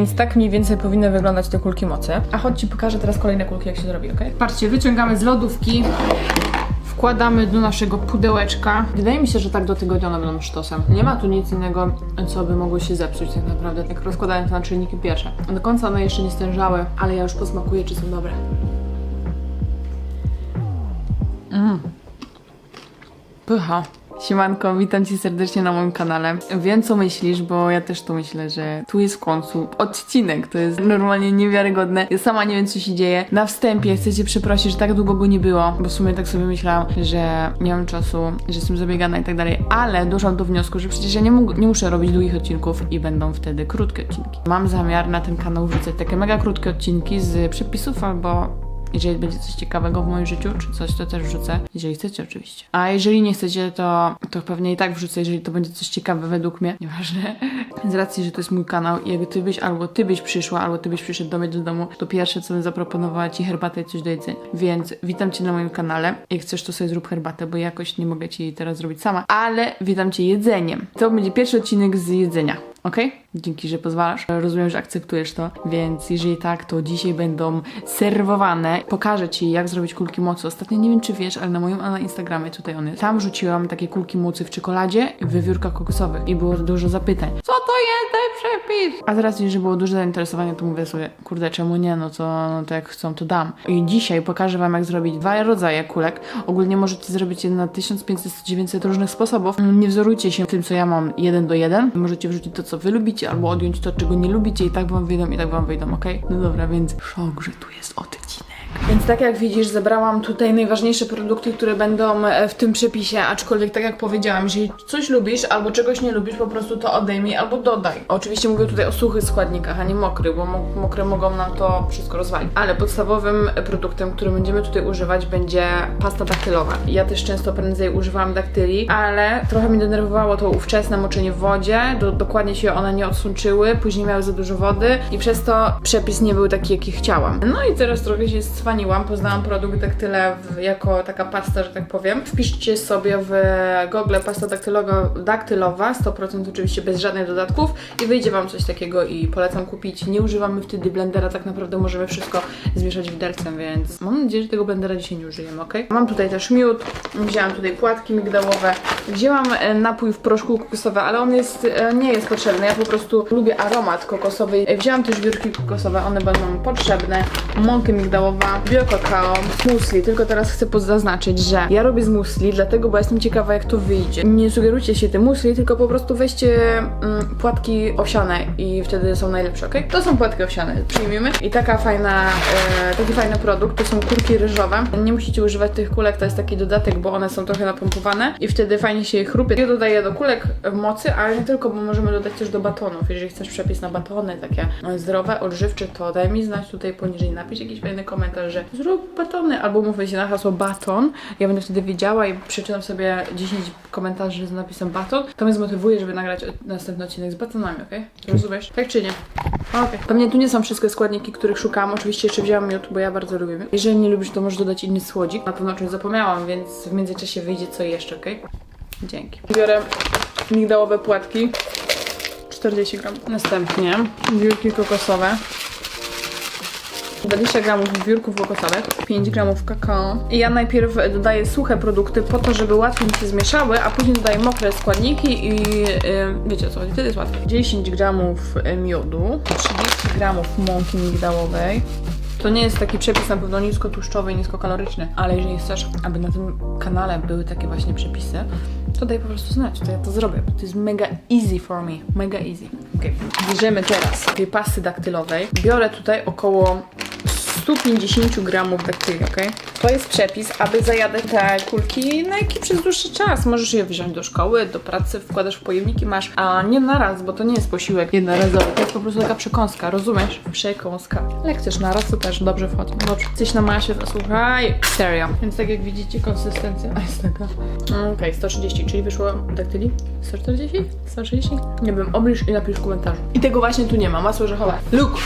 Więc tak mniej więcej powinny wyglądać te kulki mocy. A chodź Ci pokażę teraz kolejne kulki, jak się zrobi, ok? Patrzcie, wyciągamy z lodówki, wkładamy do naszego pudełeczka. Wydaje mi się, że tak do tygodnia one będą sztosem. Nie ma tu nic innego, co by mogło się zepsuć tak naprawdę. Jak rozkładałem to na czynniki pierwsze. Do końca one jeszcze nie stężały, ale ja już posmakuję, czy są dobre. Mmm. Pycha. Siemanko, witam Cię serdecznie na moim kanale. Wiem co myślisz, bo ja też to myślę, że tu jest w końcu odcinek, to jest normalnie niewiarygodne. Ja sama nie wiem co się dzieje. Na wstępie chcę Cię przeprosić, że tak długo go nie było, bo w sumie tak sobie myślałam, że nie mam czasu, że jestem zabiegana i tak dalej, ale doszłam do wniosku, że przecież ja nie, nie muszę robić długich odcinków i będą wtedy krótkie odcinki. Mam zamiar na ten kanał wrzucać takie mega krótkie odcinki z przepisów albo jeżeli będzie coś ciekawego w moim życiu, czy coś, to też wrzucę. Jeżeli chcecie, oczywiście. A jeżeli nie chcecie, to, to pewnie i tak wrzucę, jeżeli to będzie coś ciekawe według mnie. Nieważne. Z racji, że to jest mój kanał i jakby ty byś, albo ty byś przyszła, albo ty byś przyszedł do mnie do domu, to pierwsze, co bym zaproponowała ci herbatę i coś do jedzenia. Więc witam cię na moim kanale. Jak chcesz, to sobie zrób herbatę, bo jakoś nie mogę ci jej teraz zrobić sama. Ale witam cię jedzeniem. To będzie pierwszy odcinek z jedzenia. Ok? Dzięki, że pozwalasz. Rozumiem, że akceptujesz to, więc jeżeli tak, to dzisiaj będą serwowane. Pokażę Ci, jak zrobić kulki mocy. Ostatnio nie wiem, czy wiesz, ale na moim na Instagramie, tutaj on jest, tam rzuciłam takie kulki mocy w czekoladzie i w wiewiórkach kokosowych i było dużo zapytań. Co to jest ten przepis? A teraz, że było duże zainteresowanie, to mówię sobie, kurde, czemu nie? No to, no to jak chcą, to dam. I dzisiaj pokażę Wam, jak zrobić dwa rodzaje kulek. Ogólnie możecie zrobić je na 1500-900 różnych sposobów. Nie wzorujcie się tym, co ja mam jeden do jeden. Możecie wrzucić to, co Wy lubicie, albo odjąć to, czego nie lubicie i tak Wam wyjdą, i tak Wam wyjdą, ok? No dobra, więc szok, że tu jest odcinek. Więc tak jak widzisz, zebrałam tutaj najważniejsze produkty, które będą e, w tym przepisie, aczkolwiek tak jak powiedziałam, jeżeli coś lubisz albo czegoś nie lubisz, po prostu to odejmij albo dodaj. Oczywiście mówię tutaj o suchych składnikach, a nie mokrych, bo mo- mokre mogą nam to wszystko rozwalić. Ale podstawowym produktem, który będziemy tutaj używać będzie pasta daktylowa. Ja też często prędzej używałam daktyli, ale trochę mnie denerwowało to ówczesne moczenie w wodzie, do, dokładnie się one nie odsączyły, później miały za dużo wody i przez to przepis nie był taki, jaki chciałam. No i teraz trochę się cwaniłam, poznałam produkt daktyle w, jako taka pasta, że tak powiem. Wpiszcie sobie w Google pasta daktylowa, daktylowa 100% oczywiście bez żadnych dodatków i wyjdzie Wam coś takiego i polecam kupić. Nie używamy wtedy blendera, tak naprawdę możemy wszystko zmieszać widelcem, więc mam nadzieję, że tego blendera dzisiaj nie użyjemy, ok? Mam tutaj też miód, wzięłam tutaj płatki migdałowe, wzięłam e, napój w proszku kokosowe, ale on jest, e, nie jest potrzebny, ja po prostu lubię aromat kokosowy. E, Wzięłam też wiórki kokosowe, one będą potrzebne, mąkę migdałowa, biokakao, musli, tylko teraz chcę zaznaczyć, że ja robię z musli, dlatego, bo jestem ciekawa jak to wyjdzie. Nie sugerujcie się tym musli, tylko po prostu weźcie mm, płatki owsiane i wtedy są najlepsze, ok? To są płatki owsiane, przyjmijmy. I taka fajna, e, taki fajny produkt, to są kurki ryżowe. Nie musicie używać tych kulek, to jest taki dodatek, bo one są trochę napompowane i wtedy fajnie się je chrupie. Ja dodaję do kulek w mocy, ale nie tylko, bo możemy dodać też do batonów. Jeżeli chcesz przepis na batony takie e, zdrowe, odżywcze, to daj mi znać tutaj poniżej, napisz jakiś fajny komentarz, że zrób batony, albo mówmy się na hasło baton. Ja będę wtedy wiedziała i przeczytam sobie 10 komentarzy z napisem baton. To mnie zmotywuje, żeby nagrać następny odcinek z batonami, okej? Rozumiesz? Tak czy nie? Okej. Pewnie tu nie są wszystkie składniki, których szukałam. Oczywiście jeszcze wzięłam miód, bo ja bardzo lubię miód. Jeżeli nie lubisz, to możesz dodać inny słodzik. Na pewno o czymś zapomniałam, więc w międzyczasie wyjdzie co jeszcze, okej? Dzięki. Biorę migdałowe płatki. 40 gram. Następnie wiórki kokosowe. 20 gramów wiórków kokosowych, 5 gramów kakao. I ja najpierw dodaję suche produkty po to, żeby łatwiej mi się zmieszały, a później dodaję mokre składniki i yy, wiecie o co chodzi, wtedy jest łatwiej. 10 gramów y, miodu, 30 gramów mąki migdałowej. To nie jest taki przepis na pewno niskotłuszczowy i niskokaloryczny, ale jeżeli chcesz, aby na tym kanale były takie właśnie przepisy, to daj po prostu znać, to ja to zrobię. To jest mega easy for me, mega easy. Okay. Bierzemy teraz tej pasty daktylowej. Biorę tutaj około 150 gramów daktyli, ok? To jest przepis, aby zajadać te kulki na jaki przez dłuższy czas. Możesz je wziąć do szkoły, do pracy, wkładasz w pojemnik i masz, a nie na raz, bo to nie jest posiłek jednorazowy. To jest po prostu taka przekąska, rozumiesz? Przekąska. Ale jak chcesz na raz, to też dobrze wchodzi. Dobrze. Coś na masie, słuchaj. Serio. Więc tak jak widzicie, konsystencja jest taka. Mm, Okej, 130, czyli wyszło daktyli? 140? 130? Nie wiem, obliż i napisz w komentarzu. I tego właśnie tu nie ma, masło orzechowe. Look!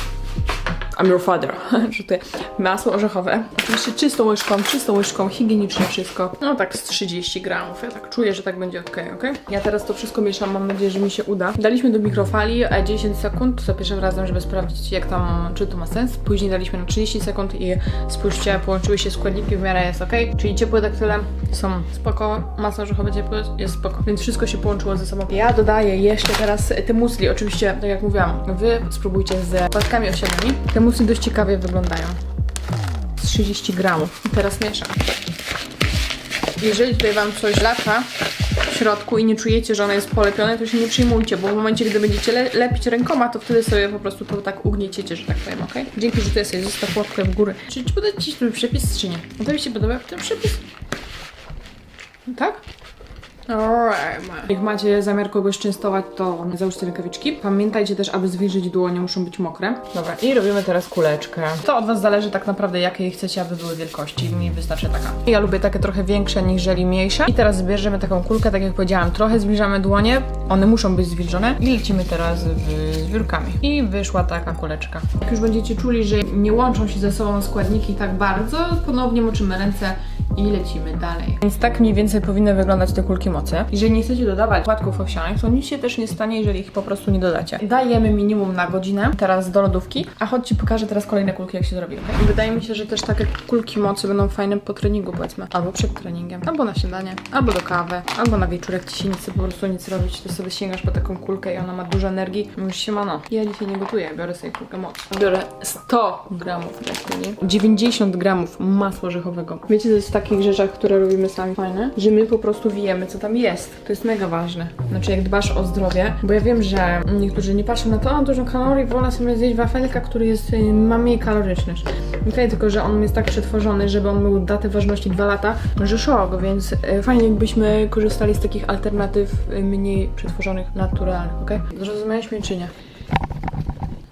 I'm your father. Rzutuję masło orzechowe. Oczywiście czystą łyżką, czystą łyżką, higienicznie wszystko. No tak z 30 gramów. Ja tak czuję, że tak będzie ok, ok? Ja teraz to wszystko mieszam, mam nadzieję, że mi się uda. Daliśmy do mikrofali e, 10 sekund za pierwszym razem, żeby sprawdzić jak tam, czy to ma sens. Później daliśmy na 30 sekund i spójrzcie, połączyły się składniki, w miarę jest ok. Czyli ciepłe daktyle są spoko, masło orzechowe ciepłe jest spoko, więc wszystko się połączyło ze sobą. Ja dodaję jeszcze teraz te musli, oczywiście, tak jak mówiłam, wy spróbujcie z płatkami owsianymi. Te musli dość ciekawie wyglądają. Z 30 gramów. I teraz mieszam. Jeżeli tutaj Wam coś lata w środku i nie czujecie, że ono jest polepione, to się nie przyjmujcie, bo w momencie, gdy będziecie le lepić rękoma, to wtedy sobie po prostu to tak ugnieciecie, że tak powiem, ok? Dzięki, że tutaj sobie zostaw łapkę w górę. Czy Ci podać Ci ten przepis, czy nie? No to mi się podoba ten przepis? Tak? Jak macie zamiar kogoś częstować, to załóżcie rękawiczki. Pamiętajcie też, aby zwilżyć dłonie, muszą być mokre. Dobra, i robimy teraz kuleczkę. To od Was zależy tak naprawdę, jakiej chcecie, aby były wielkości. Mi wystarczy taka. Ja lubię takie trochę większe, niżeli mniejsze. I teraz zbierzemy taką kulkę, tak jak powiedziałam, trochę zbliżamy dłonie. One muszą być zwilżone. I lecimy teraz w, z wiórkami. I wyszła taka kuleczka. Jak już będziecie czuli, że nie łączą się ze sobą składniki tak bardzo, ponownie moczymy ręce i lecimy dalej. Więc tak mniej więcej powinny wyglądać te kulki mocy. Jeżeli nie chcecie dodawać płatków owsianych, to nic się też nie stanie, jeżeli ich po prostu nie dodacie. Dajemy minimum na godzinę, teraz do lodówki, a chodź Ci pokażę teraz kolejne kulki, jak się zrobi, ok? Wydaje mi się, że też takie kulki mocy będą fajne po treningu, powiedzmy. Albo przed treningiem, albo na śniadanie, albo do kawy, albo na wieczór, jak Ci się nie chce po prostu nic robić, to sobie sięgasz po taką kulkę i ona ma dużo energii. Już się ma no. Ja dzisiaj nie gotuję, biorę sobie kulkę mocy. Biorę 100 gramów jaskini, 90 gramów masła orzechowego. Wiecie, to jest w takich rzeczach, które robimy sami fajne, że my po prostu wiemy, co tam jest. To jest mega ważne. Znaczy, jak dbasz o zdrowie, bo ja wiem, że niektórzy nie patrzą na to, a dużo kalorii, wolę sobie zjeść wafelka, który jest, y, ma mniej kaloryczny. Okej, tylko że on jest tak przetworzony, żeby on miał datę ważności 2 lata, że szok, więc y, fajnie jakbyśmy korzystali z takich alternatyw y, mniej przetworzonych, naturalnych, okej? Zrozumiałeś mnie czy nie?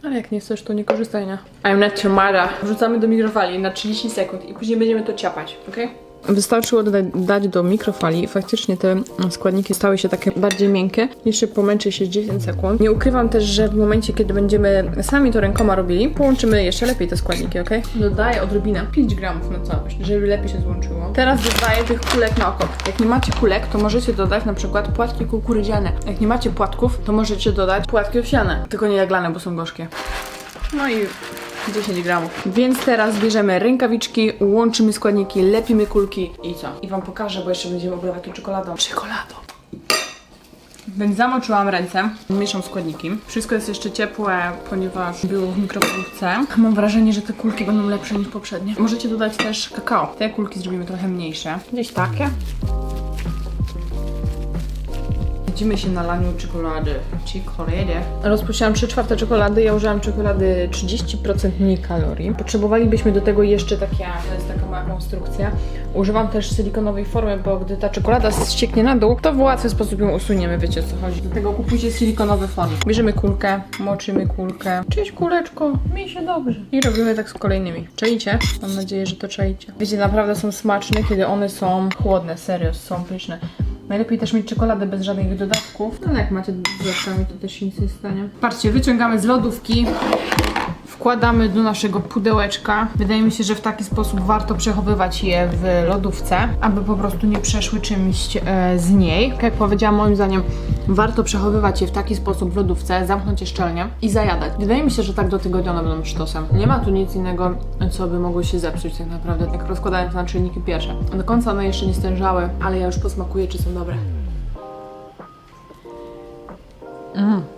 Ale jak nie chcesz, to nie korzystaj, nie? I'm not your mother. Wrzucamy do mikrofali na 30 sekund i później będziemy to ciapać, okej? Wystarczyło dodać, dać do mikrofali i faktycznie te składniki stały się takie bardziej miękkie. Jeszcze pomęczy się 10 sekund. Nie ukrywam też, że w momencie, kiedy będziemy sami to rękoma robili, połączymy jeszcze lepiej te składniki, ok? Dodaję odrobinę 5 gramów na całość, żeby lepiej się złączyło. Teraz dodaję tych kulek na oko. Jak nie macie kulek, to możecie dodać na przykład płatki kukurydziane. Jak nie macie płatków, to możecie dodać płatki owsiane. Tylko nie jaglane, bo są gorzkie. No i 10 gramów. Więc teraz bierzemy rękawiczki, łączymy składniki, lepimy kulki i co? I wam pokażę, bo jeszcze będziemy oblewać to czekoladą. Czekoladą! Więc zamoczyłam ręce, mieszam składniki. Wszystko jest jeszcze ciepłe, ponieważ było w mikrofalówce. Mam wrażenie, że te kulki będą lepsze niż poprzednie. Możecie dodać też kakao. Te kulki zrobimy trochę mniejsze. Gdzieś takie. Widzimy się na laniu czekolady. Czekolady. Rozpuściłam 3 czwarte czekolady. Ja użyłam czekolady 30% mniej kalorii. Potrzebowalibyśmy do tego jeszcze takie, to jest taka mała konstrukcja. Używam też silikonowej formy, bo gdy ta czekolada ścieknie na dół, to w łatwy sposób ją usuniemy, wiecie o co chodzi. Do tego kupujcie silikonowe formy. Bierzemy kulkę, moczymy kulkę. Cześć kuleczko, mi się dobrze. I robimy tak z kolejnymi. Czajcie? Mam nadzieję, że to czajcie. Wiecie, naprawdę są smaczne, kiedy one są chłodne, serio, są pyszne. Najlepiej też mieć czekoladę bez żadnych dodatków. No jak macie z dodatkami, to też nic nie stanie. Patrzcie, wyciągamy z lodówki. Wkładamy do naszego pudełeczka. Wydaje mi się, że w taki sposób warto przechowywać je w lodówce, aby po prostu nie przeszły czymś e, z niej. Tak Jak powiedziałam, moim zdaniem warto przechowywać je w taki sposób w lodówce, zamknąć je szczelnie i zajadać. Wydaje mi się, że tak do tygodnia będą sztosem. Nie ma tu nic innego, co by mogło się zepsuć tak naprawdę, jak rozkładając na czynniki pierwsze. Do końca one jeszcze nie stężały, ale ja już posmakuję, czy są dobre. Mm.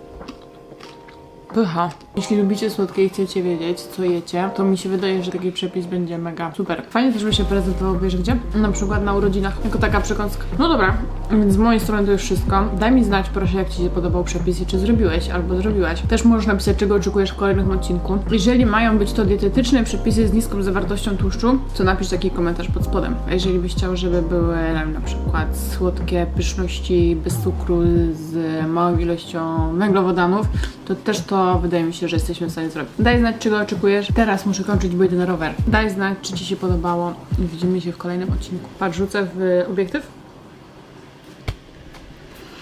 Pycha. Jeśli lubicie słodkie i chcecie wiedzieć, co jecie, to mi się wydaje, że taki przepis będzie mega super. Fajnie też by się prezentował, wiesz gdzie? Na przykład na urodzinach, jako taka przekąska. No dobra, więc z mojej strony to już wszystko. Daj mi znać proszę, jak Ci się podobał przepis i czy zrobiłeś albo zrobiłaś. Też możesz napisać, czego oczekujesz w kolejnym odcinku. Jeżeli mają być to dietetyczne przepisy z niską zawartością tłuszczu, to napisz taki komentarz pod spodem. A jeżeli byś chciał, żeby były na przykład słodkie pyszności bez cukru z małą ilością węglowodanów, to też to wydaje mi się, że jesteśmy w stanie zrobić. Daj znać, czego oczekujesz. Teraz muszę kończyć, bo idę na rower. Daj znać, czy Ci się podobało i widzimy się w kolejnym odcinku. Patrz, rzucę w obiektyw.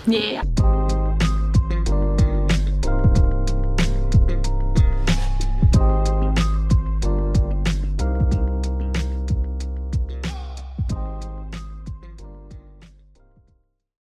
Nie.